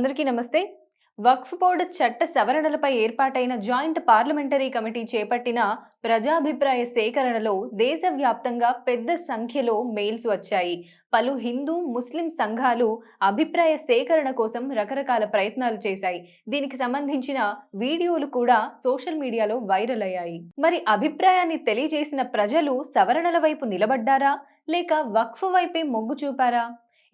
అందరికీ నమస్తే. వక్ఫ్ బోర్డు చట్ట సవరణలపై ఏర్పాటైన జాయింట్ పార్లమెంటరీ కమిటీ చేపట్టిన ప్రజాభిప్రాయ సేకరణలో దేశవ్యాప్తంగా పెద్ద సంఖ్యలో మెయిల్స్ వచ్చాయి. పలు హిందూ ముస్లిం సంఘాలు అభిప్రాయ సేకరణ కోసం రకరకాల ప్రయత్నాలు చేశాయి. దీనికి సంబంధించిన వీడియోలు కూడా సోషల్ మీడియాలో వైరల్ అయ్యాయి. మరి అభిప్రాయాన్ని తెలియజేసిన ప్రజలు సవరణల వైపు నిలబడ్డారా? లేక వక్ఫ్ వైపే మొగ్గు చూపారా?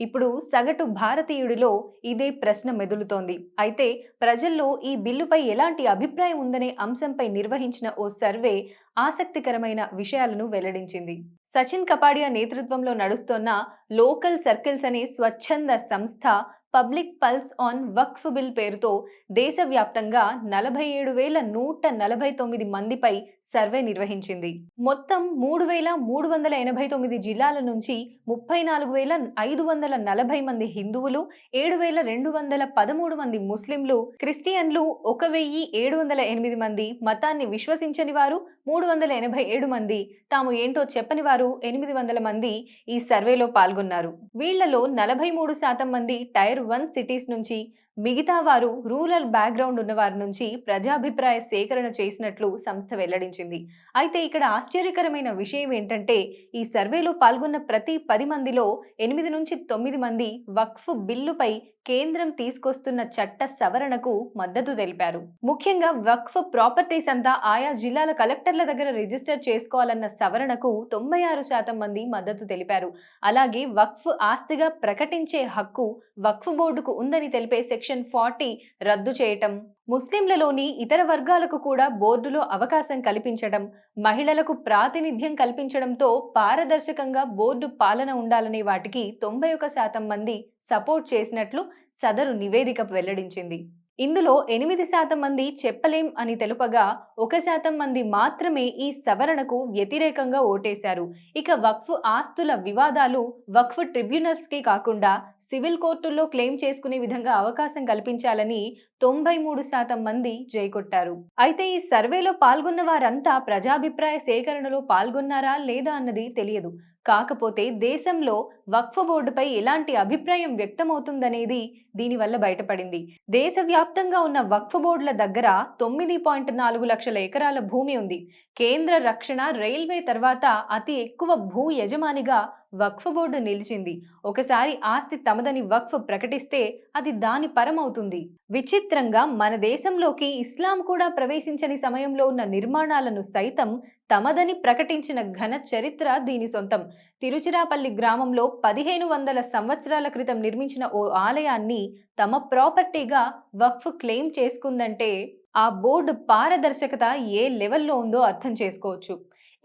ఇప్పుడు సగటు భారతీయుడిలో ఇదే ప్రశ్న మెదులుతోంది. అయితే ప్రజల్లో ఈ బిల్లుపై ఎలాంటి అభిప్రాయం ఉందనే అంశంపై నిర్వహించిన ఓ సర్వే ఆసక్తికరమైన విషయాలను వెల్లడించింది. సచిన్ కపాడియా నేతృత్వంలో నడుస్తోన్న లోకల్ సర్కిల్స్ అనే స్వచ్ఛంద సంస్థ public pulse on Waqf bill పేరుతో దేశవ్యాప్తంగా నలభై ఏడు వేల నూట నలభై తొమ్మిది మందిపై సర్వే నిర్వహించింది. మొత్తం మూడు వేల మూడు వందల ఎనభై తొమ్మిది జిల్లాల నుంచి ముప్పై నాలుగు వేల ఐదు వందల నలభై మంది హిందువులు ఏడు వేల రెండు వందల పదమూడు మంది ముస్లింలు క్రిస్టియన్లు ఒక వెయ్యి ఏడు వందల ఎనిమిది మంది మతాన్ని విశ్వసించని వారు మూడు వందల ఎనభై ఏడు మంది తాము ఏంటో చెప్పని వారు ఎనిమిది వందల మంది ఈ సర్వేలో పాల్గొన్నారు. వీళ్ళలో నలభై మూడు శాతం మంది టైర్ వన్ సిటీస్ నుంచి మిగతా వారు రూరల్ బ్యాక్గ్రౌండ్ ఉన్నవారి నుంచి ప్రజాభిప్రాయ సేకరణ చేసినట్లు సంస్థ వెల్లడించింది. అయితే ఇక్కడ ఆశ్చర్యకరమైన విషయం ఏంటంటే ఈ సర్వేలో పాల్గొన్న ప్రతి పది మందిలో ఎనిమిది నుంచి తొమ్మిది మంది వక్ఫ్ బిల్లుపై కేంద్రం తీసుకొస్తున్న చట్ట సవరణకు మద్దతు తెలిపారు. ముఖ్యంగా వక్ఫ్ ప్రాపర్టీస్ అంతా ఆయా జిల్లాల కలెక్టర్ల దగ్గర రిజిస్టర్ చేసుకోవాలన్న సవరణకు తొంభై ఆరు శాతం మంది మద్దతు తెలిపారు. అలాగే వక్ఫ్ ఆస్తిగా ప్రకటించే హక్కు వక్ఫ్ బోర్డుకు ఉందని తెలిపే సెక్షన్ ఫార్టీ రద్దు చేయటం ముస్లింలలోని ఇతర వర్గాలకు కూడా బోర్డులో అవకాశం కల్పించడం మహిళలకు ప్రాతినిధ్యం కల్పించడంతో పారదర్శకంగా బోర్డు పాలన ఉండాలనే వాటికి తొంభై ఒక శాతం మంది సపోర్ట్ చేసినట్లు సదరు నివేదిక వెల్లడించింది. ఇందులో ఎనిమిది శాతం మంది చెప్పలేం అని తెలుపగా ఒక శాతం మంది మాత్రమే ఈ సవరణకు వ్యతిరేకంగా ఓటేశారు. ఇక వక్ఫ్ ఆస్తుల వివాదాలు వక్ఫ్ ట్రిబ్యునల్స్కి కాకుండా సివిల్ కోర్టుల్లో క్లెయిమ్ చేసుకునే విధంగా అవకాశం కల్పించాలని తొంభై మూడు శాతం మంది జైకొట్టారు. అయితే ఈ సర్వేలో పాల్గొన్న వారంతా ప్రజాభిప్రాయ సేకరణలో పాల్గొన్నారా లేదా అన్నది తెలియదు. కాకపోతే దేశంలో వక్ఫ్ బోర్డుపై ఎలాంటి అభిప్రాయం వ్యక్తమవుతుందనేది దీనివల్ల బయటపడింది. దేశవ్యాప్తంగా ఉన్న వక్ఫ్ బోర్డుల దగ్గర తొమ్మిది పాయింట్ నాలుగు లక్షల ఎకరాల భూమి ఉంది. కేంద్ర రక్షణ రైల్వే తర్వాత అతి ఎక్కువ భూ యజమానిగా వక్ఫ్ బోర్డు నిలిచింది. ఒకసారి ఆస్తి తమదని వక్ఫ్ ప్రకటిస్తే అది దాని పరమవుతుంది. విచిత్రంగా మన దేశంలోకి ఇస్లాం కూడా ప్రవేశించని సమయంలో ఉన్న నిర్మాణాలను సైతం తమదని ప్రకటించిన ఘన చరిత్ర దీని సొంతం. తిరుచిరాపల్లి గ్రామంలో పదిహేను వందల సంవత్సరాల క్రితం నిర్మించిన ఓ ఆలయాన్ని తమ ప్రాపర్టీగా వక్ఫ్ క్లెయిమ్ చేసుకుందంటే ఆ బోర్డు పారదర్శకత ఏ లెవెల్లో ఉందో అర్థం చేసుకోవచ్చు.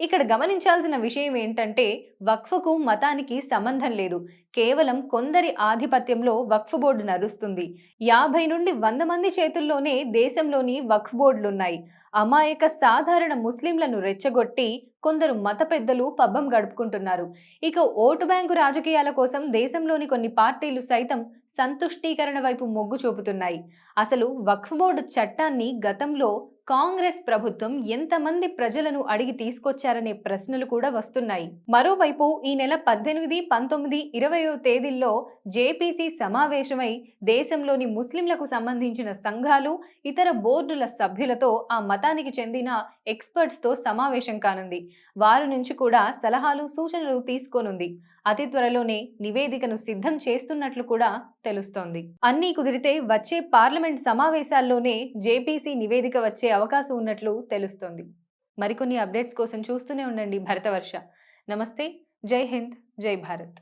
ఇక్కడ గమనించాల్సిన విషయం ఏంటంటే వక్ఫకు మతానికి సంబంధం లేదు. కేవలం కొందరి ఆధిపత్యంలో వక్ఫ్ బోర్డు నడుస్తుంది. యాభై నుండి వంద మంది చేతుల్లోనే దేశంలోని వక్ఫ్ బోర్డులున్నాయి. అమాయక సాధారణ ముస్లింలను రెచ్చగొట్టి కొందరు మత పెద్దలు పబ్బం గడుపుకుంటున్నారు. ఇక ఓటు బ్యాంకు రాజకీయాల కోసం దేశంలోని కొన్ని పార్టీలు సైతం సంతుష్టీకరణ వైపు మొగ్గు చూపుతున్నాయి. అసలు వక్ఫ్ బోర్డు చట్టాన్ని గతంలో కాంగ్రెస్ ప్రభుత్వం ఎంతమంది ప్రజలను అడిగి తీసుకొచ్చారనే ప్రశ్నలు కూడా వస్తున్నాయి. మరోవైపు ఈ నెల పద్దెనిమిది పంతొమ్మిది ఇరవయో తేదీల్లో జేపీసీ సమావేశమై దేశంలోని ముస్లింలకు సంబంధించిన సంఘాలు ఇతర బోర్డుల సభ్యులతో ఆ మతానికి చెందిన ఎక్స్పర్ట్స్తో సమావేశం కానుంది. వారి నుంచి కూడా సలహాలు సూచనలు తీసుకోనుంది. అతి త్వరలోనే నివేదికను సిద్ధం చేస్తున్నట్లు కూడా తెలుస్తోంది. అన్నీ కుదిరితే వచ్చే పార్లమెంట్ సమావేశాల్లోనే జేపీసీ నివేదిక వచ్చే అవకాశం ఉన్నట్లు తెలుస్తోంది. మరికొన్ని అప్డేట్స్ కోసం చూస్తూనే ఉండండి భరతవర్ష. నమస్తే. జై హింద్. జై భారత్.